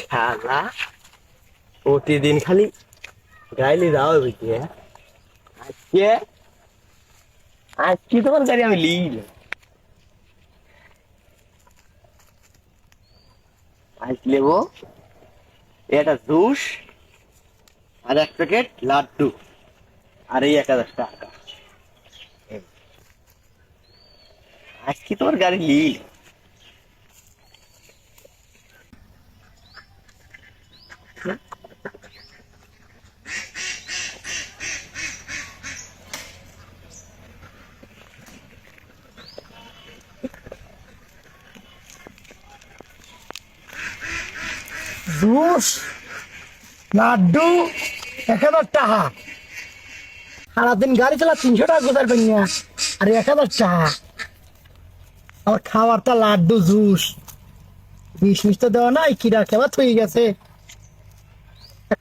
শালা প্রতিদিন খালি গাইলে বুঝি হ্যাঁ আজকে আজকে তোমার গাড়ি আমি লিই। আজ নেব এটা জুস, আর এক প্যাকেট লাড্ডু, আর এই এক হাজার টাকা। আজকে তোমার গাড়ি লিই জুস লাড্ডু, এক হাজার টাকা। সারাদিন গাড়ি চালা তিনশো টাকা কোথায় পেন না আর এক হাজার টাকা। আমার খাবারটা লাড্ডু, জুস। বিষ মিষ তো দেওয়া নাই, কিরা খেবা থই গেছে।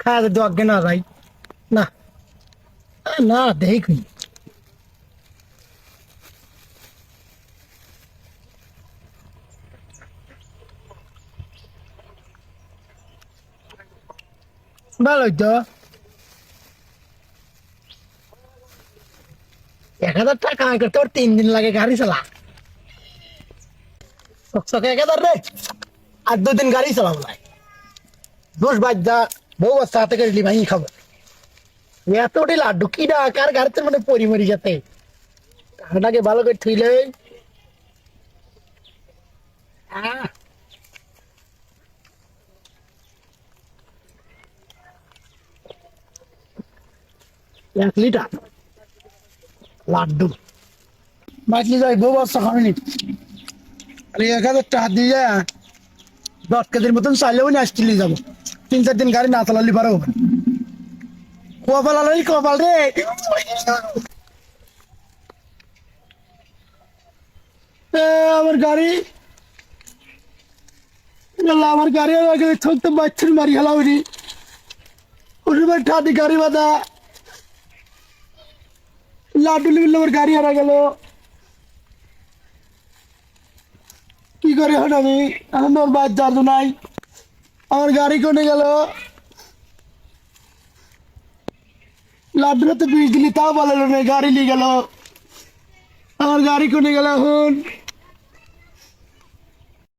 খাওয়া অজ্ঞে না ভাই না না দেখি ভালোই তো এক হাজার টাকা কামাই করতে ওর তিন দিন লাগে গাড়ি চালা। চকচকে এক হাজার রে। আর দুদিন গাড়ি চালাবো নাই দোষ বাজ্যা বউ বাচ্চা হাতে করে ভাই খাব। এত ওটি লাড্ডু, কি না কার গাড়িতে মানে পরি মরি যাতে? টাকাটাকে ভালো করে থুইলে আহ! এক লিটার। লাড্ডু। বাকি যাই বউ বাচ্চা খাবেনি আরে এক হাজার টাকা দিয়ে যায় দশ কেজির মতন চাইলেও নিয়ে আসতে যাব। তিন চার দিন গাড়ি না চালালি পারো। কপাল আলাই কপাল রে। আমার গাড়ি। আমার গাড়ি আগে থাকতে বাচ্চার মারি ওষুধ ঠাদি গাড়ি বাঁধা। লাড্ডু লিবিল গাড়ি হারা গেল। কি করে হঠাৎ আমি? এখন তো বাদ যাব নাই। আমার গাড়ি কনে গেল? লাড্ডুটা তো বিষ দিলি, তাও বলালো না, গাড়ি নিয়ে গেল। আমার গাড়ি কোনে গেল এখন?